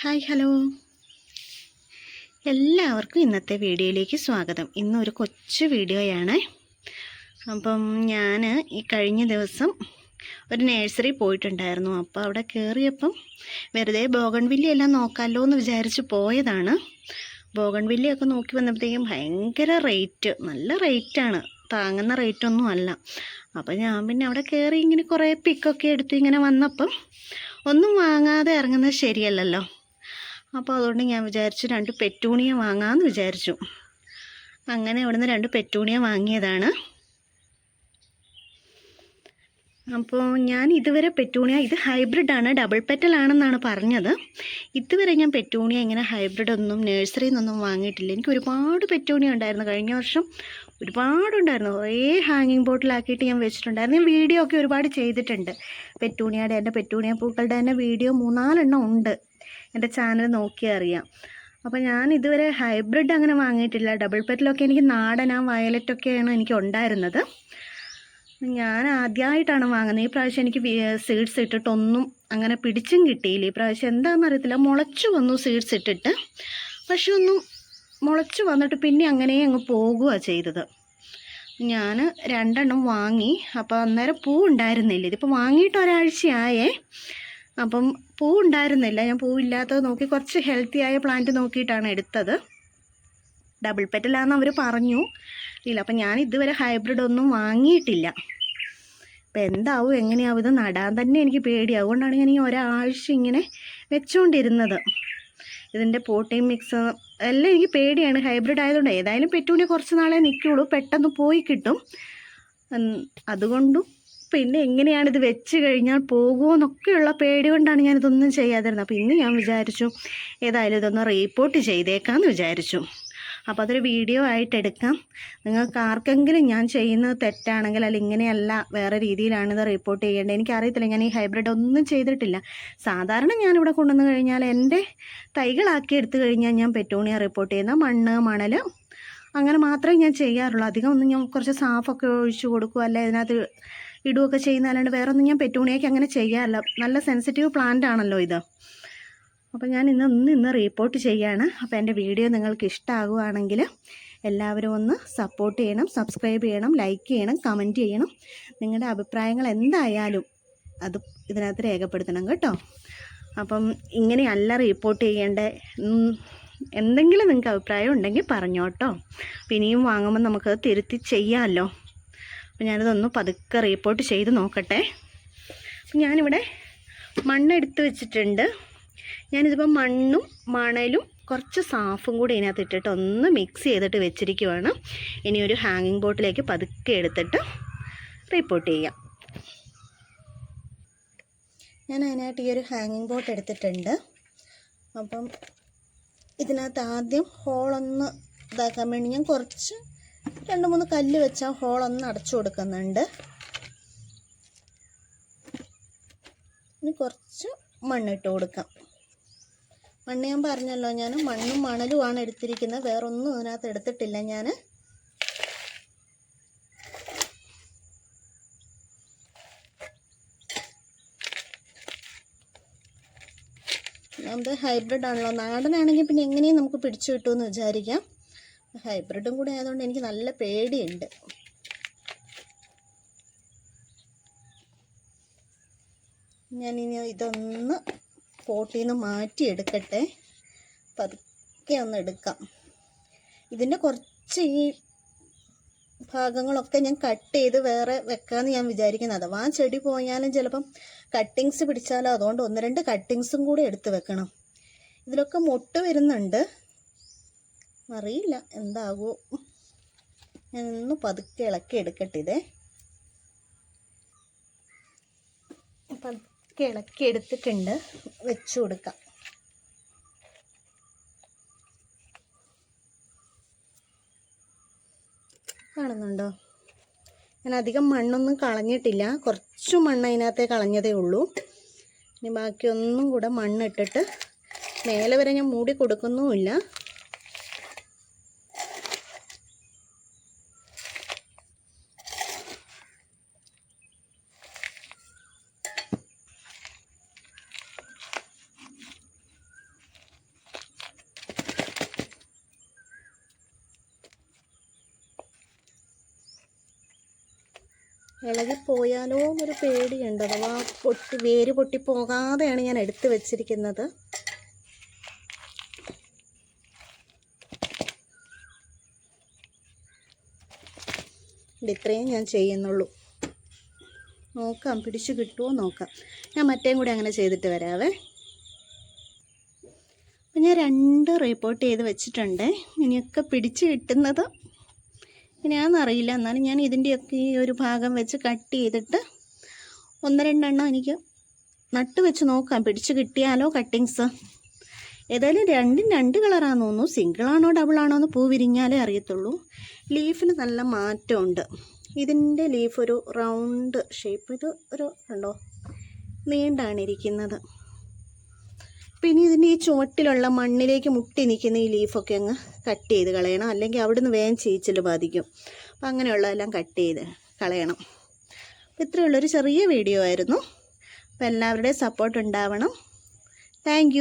Hi hello. എല്ലാവർക്കും ഇന്നത്തെ വീഡിയോയിലേക്ക് സ്വാഗതം. ഇന്നൊരു കൊച്ചു വീഡിയോയാണ്. അപ്പം ഞാൻ ഈ കഴിഞ്ഞ ദിവസം ഒരു നേഴ്സറി പോയിട്ടുണ്ടായിരുന്നു. അപ്പോൾ അവിടെ കയറിയപ്പം വെറുതെ ബോഗൺവില്ലി എല്ലാം നോക്കാമല്ലോ എന്ന് വിചാരിച്ച് പോയതാണ്. ബോഗൺവില്ലിയൊക്കെ നോക്കി വന്നപ്പോഴത്തേക്കും ഭയങ്കര റേറ്റ്. നല്ല റേറ്റാണ്. താങ്ങുന്ന റേറ്റൊന്നും അല്ല. അപ്പം ഞാൻ പിന്നെ അവിടെ കയറി ഇങ്ങനെ കുറേ പിക്കൊക്കെ എടുത്ത് ഇങ്ങനെ വന്നപ്പം ഒന്നും വാങ്ങാതെ ഇറങ്ങുന്നത് ശരിയല്ലല്ലോ. അപ്പോൾ അതുകൊണ്ട് ഞാൻ വിചാരിച്ചു രണ്ട് പെറ്റൂണിയ വാങ്ങാമെന്ന് വിചാരിച്ചു. അങ്ങനെ ഇവിടുന്ന് രണ്ട് പെറ്റൂണിയ വാങ്ങിയതാണ്. അപ്പോൾ ഞാൻ ഇതുവരെ പെറ്റൂണിയ ഇത് ഹൈബ്രിഡ് ആണ് ഡബിൾ പെറ്റലാണെന്നാണ് പറഞ്ഞത്. ഇതുവരെ ഞാൻ പെറ്റൂണിയ ഇങ്ങനെ ഹൈബ്രിഡ് ഒന്നും നഴ്സറിയിൽ നിന്നൊന്നും വാങ്ങിയിട്ടില്ല. എനിക്ക് ഒരുപാട് പെറ്റൂണിയ ഉണ്ടായിരുന്നു. കഴിഞ്ഞ വർഷം ഒരുപാടുണ്ടായിരുന്നു കുറേ ഹാങ്ങിങ് ബോട്ടിലാക്കിയിട്ട് ഞാൻ വെച്ചിട്ടുണ്ടായിരുന്നു. ഞാൻ വീഡിയോ ഒക്കെ ഒരുപാട് ചെയ്തിട്ടുണ്ട്. പെറ്റൂണിയയുടെ എന്റെ പെറ്റൂണിയ പൂക്കളുടെ തന്നെ വീഡിയോ മൂന്നാലെണ്ണം ഉണ്ട്. എന്റെ ചാനൽ നോക്കിയാൽ അറിയാം. അപ്പോൾ ഞാൻ ഇതുവരെ ഹൈബ്രിഡ് അങ്ങനെ വാങ്ങിയിട്ടില്ല. ഡബിൾ പെറ്റിലൊക്കെ എനിക്ക് നാടൻ ആ വയലറ്റൊക്കെയാണ് എനിക്ക് ഉണ്ടായിരുന്നത്. ഞാൻ ആദ്യമായിട്ടാണ് വാങ്ങുന്നത്. ഈ പ്രാവശ്യം എനിക്ക് സീഡ്സ് ഇട്ടിട്ടൊന്നും അങ്ങനെ പിടിച്ചും കിട്ടിയില്ല. ഈ പ്രാവശ്യം എന്താണെന്ന് അറിയത്തില്ല. മുളച്ചു വന്നു സീഡ്സ് ഇട്ടിട്ട്. പക്ഷെ ഒന്നും മുളച്ചു വന്നിട്ട് പിന്നെ അങ്ങനെ അങ്ങ് പോകുകയാണ് ചെയ്തത്. ഞാൻ രണ്ടെണ്ണം വാങ്ങി. അപ്പോൾ അന്നേരം പൂ ഉണ്ടായിരുന്നില്ല. ഇതിപ്പോൾ വാങ്ങിയിട്ട് ഒരാഴ്ചയായേ. അപ്പം പൂ ഉണ്ടായിരുന്നില്ല ഞാൻ പൂവില്ലാത്തത് നോക്കി കുറച്ച് ഹെൽത്തി ആയ പ്ലാന്റ് നോക്കിയിട്ടാണ് എടുത്തത്. ഡബിൾ പെറ്റലാന്ന് അവർ പറഞ്ഞു. ഇല്ല അപ്പം ഞാൻ ഇതുവരെ ഹൈബ്രിഡ് ഒന്നും വാങ്ങിയിട്ടില്ല. അപ്പം എന്താവും എങ്ങനെയാവും ഇത് നടാൻ തന്നെ എനിക്ക് പേടിയാവും അതുകൊണ്ടാണ് ഞാൻ ഈ ഒരാഴ്ച ഇങ്ങനെ വെച്ചുകൊണ്ടിരുന്നത് ഇതിന്റെ പോട്ടിംഗ് മിക്സ് എല്ലാം എനിക്ക് പേടിയാണ്. ഹൈബ്രിഡ് ആയതുകൊണ്ട് ഏതായാലും പെറ്റൂണി കുറച്ച് നാളെ നിൽക്കുള്ളൂ. പെട്ടെന്ന് പോയി കിട്ടും. അതുകൊണ്ടും പിന്നെ എങ്ങനെയാണിത് വെച്ച് കഴിഞ്ഞാൽ പോകുമോ എന്നൊക്കെയുള്ള പേടി കൊണ്ടാണ് ഞാനിതൊന്നും ചെയ്യാതിരുന്നത്. അപ്പോൾ ഇന്ന് ഞാൻ വിചാരിച്ചു ഏതായാലും ഇതൊന്ന് റീപ്പോർട്ട് ചെയ്തേക്കാമെന്ന് വിചാരിച്ചു. അപ്പോൾ അതൊരു വീഡിയോ ആയിട്ട് എടുക്കാം. നിങ്ങൾക്ക് ആർക്കെങ്കിലും ഞാൻ ചെയ്യുന്നത് തെറ്റാണെങ്കിൽ അല്ല ഇങ്ങനെയല്ല വേറെ രീതിയിലാണ് ഇത് റിപ്പോർട്ട് ചെയ്യേണ്ടത്. എനിക്കറിയത്തില്ല ഞാൻ ഈ ഹൈബ്രിഡ് ഒന്നും ചെയ്തിട്ടില്ല. സാധാരണ ഞാനിവിടെ കൊണ്ടുവന്ന് കഴിഞ്ഞാൽ എന്റെ തൈകളാക്കി എടുത്തു കഴിഞ്ഞാൽ ഞാൻ പെറ്റൂണിയ റിപ്പോർട്ട് ചെയ്യുന്ന മണ്ണ് മണൽ അങ്ങനെ മാത്രമേ ഞാൻ ചെയ്യാറുള്ളൂ. അധികം ഒന്നും ഞാൻ കുറച്ച് സാഫൊക്കെ ഒഴിച്ചു കൊടുക്കുക അല്ലെ ഇതിനകത്ത് ഇടുകയൊക്കെ ചെയ്യുന്നതല്ലാണ്ട് വേറെ ഒന്നും ഞാൻ പെറ്റൂണിയൊക്കെ അങ്ങനെ ചെയ്യാറില്ല. നല്ല സെൻസിറ്റീവ് പ്ലാന്റ് ആണല്ലോ ഇത്. അപ്പോൾ ഞാൻ ഇന്ന് ഇന്ന് ഇന്ന് റിപ്പോർട്ട് ചെയ്യാണ്. അപ്പോൾ എന്റെ വീഡിയോ നിങ്ങൾക്ക് ഇഷ്ടമാകുകയാണെങ്കിൽ എല്ലാവരും ഒന്ന് സപ്പോർട്ട് ചെയ്യണം സബ്സ്ക്രൈബ് ചെയ്യണം ലൈക്ക് ചെയ്യണം കമന്റ് ചെയ്യണം. നിങ്ങളുടെ അഭിപ്രായങ്ങൾ എന്തായാലും അത് ഇതിനകത്ത് രേഖപ്പെടുത്തണം കേട്ടോ. അപ്പം ഇങ്ങനെയല്ല റിപ്പോർട്ട് ചെയ്യേണ്ട? എന്തെങ്കിലും നിങ്ങൾക്ക് അഭിപ്രായം ഉണ്ടെങ്കിൽ പറഞ്ഞോട്ടോ. ഇനിയും വാങ്ങുമ്പോൾ നമുക്കത് തിരുത്തി ചെയ്യാമല്ലോ. അപ്പം ഞാനിതൊന്ന് പതുക്കെ റീപ്പോർട്ട് ചെയ്ത് നോക്കട്ടെ. അപ്പം ഞാനിവിടെ മണ്ണെടുത്ത് വെച്ചിട്ടുണ്ട്. ഞാനിതിപ്പോൾ മണ്ണും മണലും കുറച്ച് സാഫും കൂടി ഇതിനകത്ത് ഇട്ടിട്ട് ഒന്ന് മിക്സ് ചെയ്തിട്ട് വെച്ചിരിക്കുവാണ്. ഇനി ഒരു ഹാങ്ങിങ് ബോട്ടിലേക്ക് പതുക്കെ എടുത്തിട്ട് റിപ്പോർട്ട് ചെയ്യാം. ഞാൻ അതിനായിട്ട് ഈ ഒരു ഹാങ്ങിങ് ബോട്ട് എടുത്തിട്ടുണ്ട്. അപ്പം ഇതിനകത്ത് ആദ്യം ഹോളൊന്ന് ഇതാക്കാൻ വേണ്ടി ഞാൻ കുറച്ച് രണ്ട് മൂന്ന് കല്ല് വെച്ചാൽ ഹോളൊന്ന് അടച്ചു കൊടുക്കുന്നുണ്ട്. ഇനി കുറച്ച് മണ്ണിട്ട് കൊടുക്കാം. മണ്ണ് ഞാൻ പറഞ്ഞല്ലോ ഞാൻ മണ്ണും മണലുമാണ് എടുത്തിരിക്കുന്നത്. വേറൊന്നും അതിനകത്ത് എടുത്തിട്ടില്ല ഞാൻ അത് ഹൈബ്രിഡ് ആണല്ലോ. നാടനാണെങ്കിൽ പിന്നെ എങ്ങനെയും നമുക്ക് പിടിച്ചു കിട്ടുമെന്ന് വിചാരിക്കാം. ഹൈബ്രിഡും കൂടി ആയതുകൊണ്ട് എനിക്ക് നല്ല പേടിയുണ്ട്. ഞാനിനി ഇതൊന്ന് പോട്ടിൽ നിന്ന് മാറ്റിയെടുക്കട്ടെ. പതുക്കെ ഒന്ന് എടുക്കാം. ഇതിന്റെ കുറച്ച് ഈ ഭാഗങ്ങളൊക്കെ ഞാൻ കട്ട് ചെയ്ത് വേറെ വെക്കാമെന്ന് ഞാൻ വിചാരിക്കുന്നത് അഥവാ ചെടി പോയാലും ചിലപ്പം കട്ടിങ്സ് പിടിച്ചാലോ? അതുകൊണ്ട് ഒന്ന് രണ്ട് കട്ടിങ്സും കൂടി എടുത്ത് വെക്കണം. ഇതിലൊക്കെ മൊട്ട് വരുന്നുണ്ട്. അറിയില്ല. എന്താകുമോ ഒന്ന് പതുക്കെ ഇളക്കി എടുക്കട്ടെ ഇതേ. പതുക്കെ ഇളക്കി എടുത്തിട്ടുണ്ട്. വെച്ചു കൊടുക്കാം. കാണുന്നുണ്ടോ? ഞാൻ അധികം മണ്ണൊന്നും കളഞ്ഞിട്ടില്ല. കുറച്ചു മണ്ണ് അതിനകത്തെ കളഞ്ഞതേ ഉള്ളൂ. ഇനി ബാക്കിയൊന്നും കൂടെ മണ്ണിട്ടിട്ട് മേലെ വരെ ഞാൻ മൂടി കൊടുക്കുന്നുമില്ല. ഇളകിപ്പോയാലോ എന്നൊരു പേടിയുണ്ട്. അഥവാ പൊട്ടി വേര് പൊട്ടി പോകാതെയാണ് ഞാൻ എടുത്ത് വെച്ചിരിക്കുന്നത്. ഇത് ഇത്രയും ഞാൻ ചെയ്യുന്നുള്ളൂ. നോക്കാം പിടിച്ചു കിട്ടുമോ നോക്കാം. ഞാൻ മറ്റേം കൂടി അങ്ങനെ ചെയ്തിട്ട് വരാവേ. അപ്പം ഞാൻ രണ്ട് റിപ്പോർട്ട് ചെയ്ത് വെച്ചിട്ടുണ്ട്. ഇനിയൊക്കെ പിടിച്ചു കിട്ടുന്നത് ഇനിയാണെന്നറിയില്ല എന്നാലും ഞാൻ ഇതിന്റെയൊക്കെ ഈ ഒരു ഭാഗം വെച്ച് കട്ട് ചെയ്തിട്ട് ഒന്ന് രണ്ടെണ്ണം എനിക്ക് നട്ട് വെച്ച് നോക്കാം. പിടിച്ച് കിട്ടിയാലോ കട്ടിങ്സ്? ഏതായാലും രണ്ടും രണ്ട് കളറാന്ന് തോന്നുന്നു. സിംഗിളാണോ ഡബിളാണോ എന്ന് പൂ വിരിഞ്ഞാലേ അറിയത്തുള്ളൂ. ലീഫിന് നല്ല മാറ്റമുണ്ട്. ഇതിന്റെ ലീഫ് ഒരു റൗണ്ട് ഷേപ്പ്. ഇത് ഒരു കണ്ടോ? നീണ്ടാണ് ഇരിക്കുന്നത്. പിന്നെ ഇതിന്റെ ഈ ചുവട്ടിലുള്ള മണ്ണിലേക്ക് മുട്ടി നിൽക്കുന്ന ഈ ലീഫൊക്കെ അങ്ങ് കട്ട് ചെയ്ത് കളയണം. അല്ലെങ്കിൽ അവിടുന്ന് വേഗം ചീച്ചിൽ ബാധിക്കും. അപ്പം അങ്ങനെയുള്ളതെല്ലാം കട്ട് ചെയ്ത് കളയണം. അപ്പോൾ ഇത്രയുള്ളൊരു ചെറിയ വീഡിയോ ആയിരുന്നു. അപ്പം എല്ലാവരുടെയും സപ്പോർട്ട് ഉണ്ടാവണം. താങ്ക്